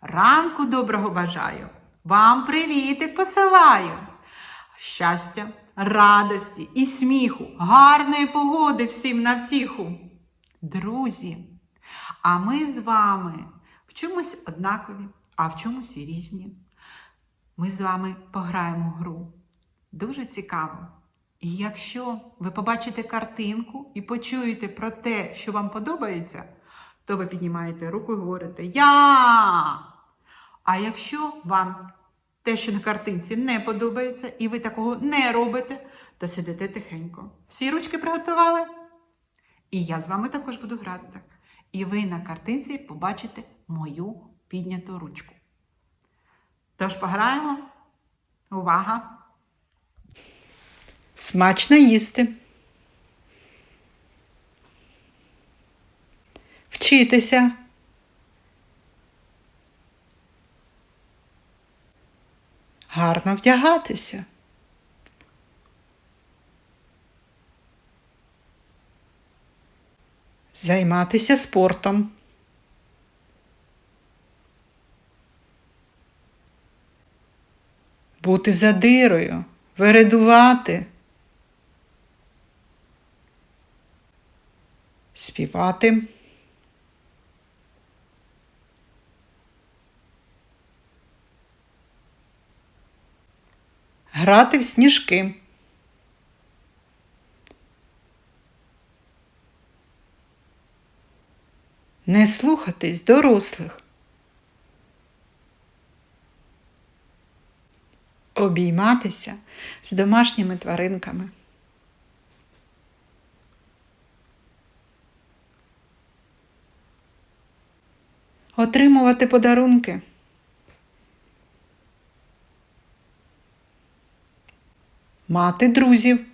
Ранку доброго бажаю! Вам привітик посилаю! Щастя, радості і сміху, гарної погоди всім на втіху! Друзі! А ми з вами в чомусь однакові, а в чомусь і різні. Ми з вами пограємо гру. Дуже цікаво. І якщо ви побачите картинку і почуєте про те, що вам подобається, то ви піднімаєте руку і говорите Я. А якщо вам те, що на картинці не подобається, і ви такого не робите, то сидите тихенько. Всі ручки приготували? І я з вами також буду грати так. І ви на картинці побачите мою підняту ручку. Тож пограємо. Увага! Смачно їсти. Вчитися. Гарно вдягатися. Займатися спортом. Бути задирою, вередувати. Співати. Грати в сніжки. Не слухатись дорослих. Обійматися з домашніми тваринками. Отримувати подарунки. Мати друзів.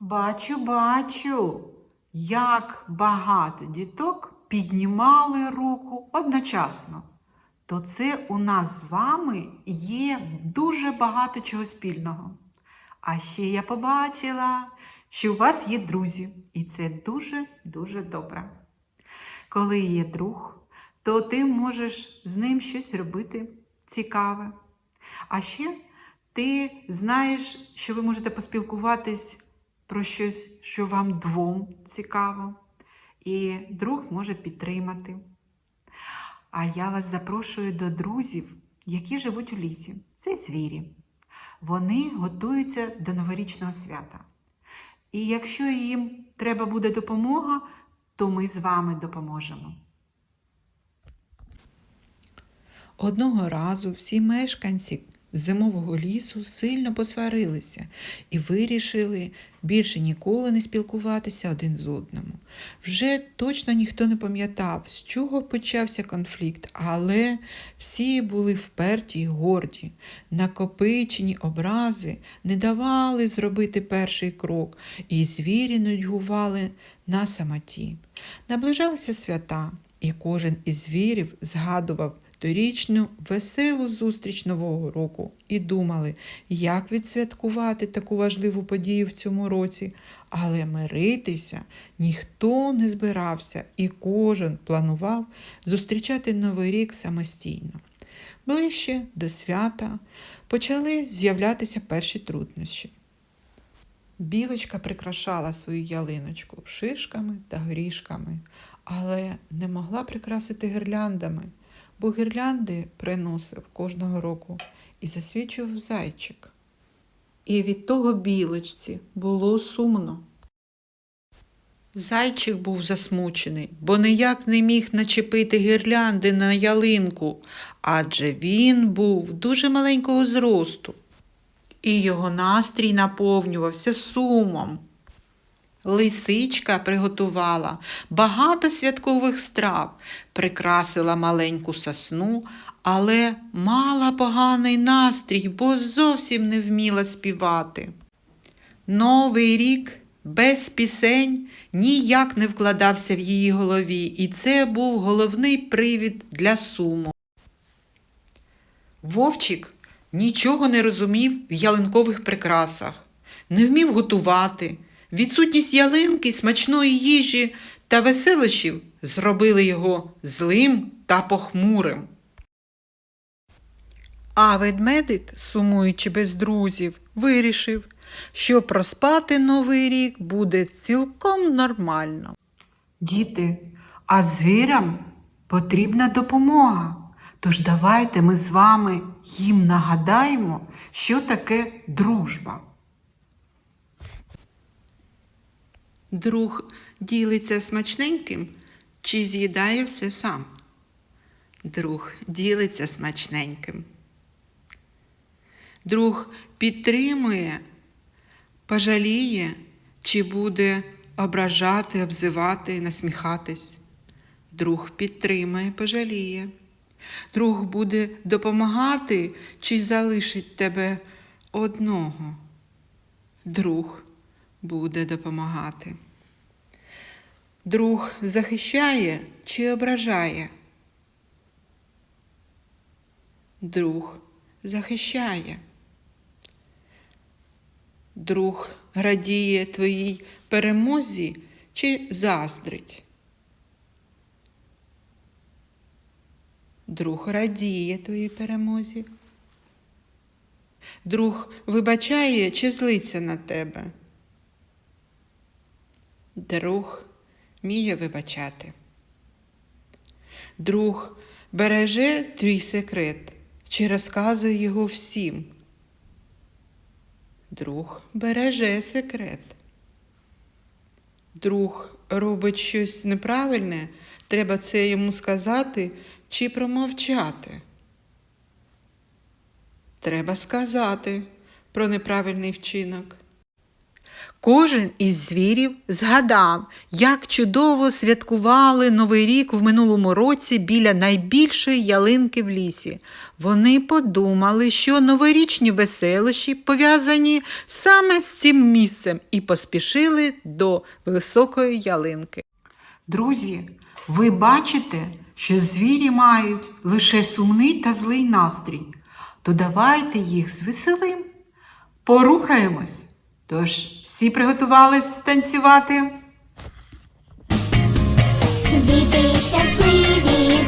Бачу, бачу, як багато діток піднімали руку одночасно. То це у нас з вами є дуже багато чого спільного. А ще я побачила, що у вас є друзі, і це дуже-дуже добре. Коли є друг, то ти можеш з ним щось робити цікаве. А ще ти знаєш, що ви можете поспілкуватись про щось, що вам двом цікаво, і друг може підтримати. А я вас запрошую до друзів, які живуть у лісі. Це звірі. Вони готуються до новорічного свята. І якщо їм треба буде допомога, то ми з вами допоможемо. Одного разу всі мешканці зимового лісу сильно посварилися і вирішили більше ніколи не спілкуватися один з одним. Вже точно ніхто не пам'ятав, з чого почався конфлікт, але всі були вперті й горді. Накопичені образи не давали зробити перший крок, і звірі нудьгували на самоті. Наближалися свята, і кожен із звірів згадував торічну веселу зустріч Нового року і думали, як відсвяткувати таку важливу подію в цьому році. Але миритися ніхто не збирався, і кожен планував зустрічати Новий рік самостійно. Ближче до свята почали з'являтися перші труднощі. Білочка прикрашала свою ялиночку шишками та горішками, але не могла прикрасити гірляндами, бо гірлянди приносив кожного року і засвічував зайчик. І від того білочці було сумно. Зайчик був засмучений, бо ніяк не міг начепити гірлянди на ялинку, адже він був дуже маленького зросту, і його настрій наповнювався сумом. Лисичка приготувала багато святкових страв, прикрасила маленьку сосну, але мала поганий настрій, бо зовсім не вміла співати. Новий рік без пісень ніяк не вкладався в її голові, і це був головний привід для суму. Вовчик нічого не розумів в ялинкових прикрасах, не вмів готувати. Відсутність ялинки, смачної їжі та веселощів зробили його злим та похмурим. А ведмедик, сумуючи без друзів, вирішив, що проспати новий рік буде цілком нормально. Діти, а звірям потрібна допомога. Тож давайте ми з вами їм нагадаємо, що таке дружба. Друг ділиться смачненьким чи з'їдає все сам? Друг ділиться смачненьким. Друг підтримує, пожаліє чи буде ображати, обзивати, насміхатись. Друг підтримує, пожаліє. Друг буде допомагати чи залишить тебе одного. Друг буде допомагати. Друг захищає чи ображає? Друг захищає. Друг радіє твоїй перемозі чи заздрить? Друг радіє твоїй перемозі. Друг вибачає чи злиться на тебе. Друг вміє вибачати. Друг береже твій секрет чи розказує його всім. Друг береже секрет. Друг робить щось неправильне, треба це йому сказати чи промовчати. Треба сказати про неправильний вчинок. Кожен із звірів згадав, як чудово святкували Новий рік в минулому році біля найбільшої ялинки в лісі. Вони подумали, що новорічні веселощі пов'язані саме з цим місцем і поспішили до високої ялинки. Друзі, ви бачите, що звірі мають лише сумний та злий настрій. То давайте їх звеселим. Порухаємось. Тож всі приготувались танцювати. Діти щасливі,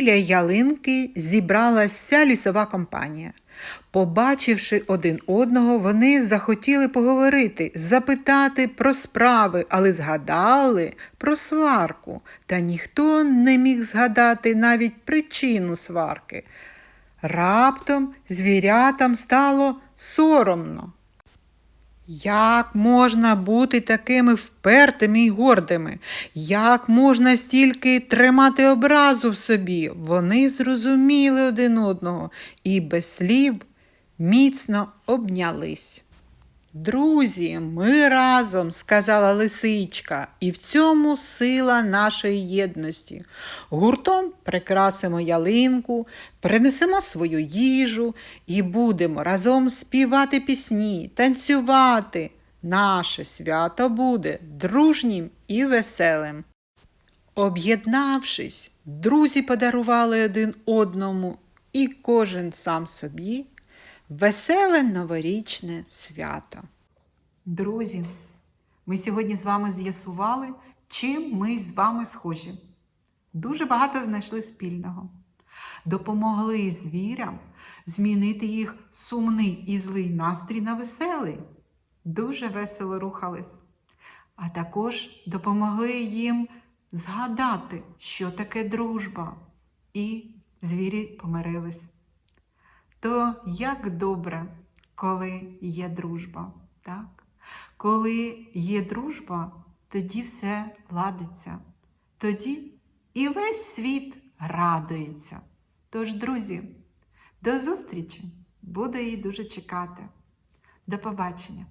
Біля ялинки зібралась вся лісова компанія. Побачивши один одного, вони захотіли поговорити, запитати про справи, але згадали про сварку, та ніхто не міг згадати навіть причину сварки. Раптом звірятам стало соромно. Як можна бути такими впертими й гордими? Як можна стільки тримати образу в собі? Вони зрозуміли один одного і без слів міцно обнялись. Друзі, ми разом, сказала лисичка, і в цьому сила нашої єдності. Гуртом прикрасимо ялинку, принесемо свою їжу і будемо разом співати пісні, танцювати, наше свято буде дружнім і веселим. Об'єднавшись, друзі подарували один одному і кожен сам собі веселе новорічне свято. Друзі, ми сьогодні з вами з'ясували, чим ми з вами схожі. Дуже багато знайшли спільного. Допомогли звірям змінити їх сумний і злий настрій на веселий. Дуже весело рухались. А також допомогли їм згадати, що таке дружба. І звірі помирились. То як добре, коли є дружба, так? Коли є дружба, тоді все ладиться. Тоді і весь світ радується. Тож, друзі, до зустрічі! Буду її дуже чекати. До побачення!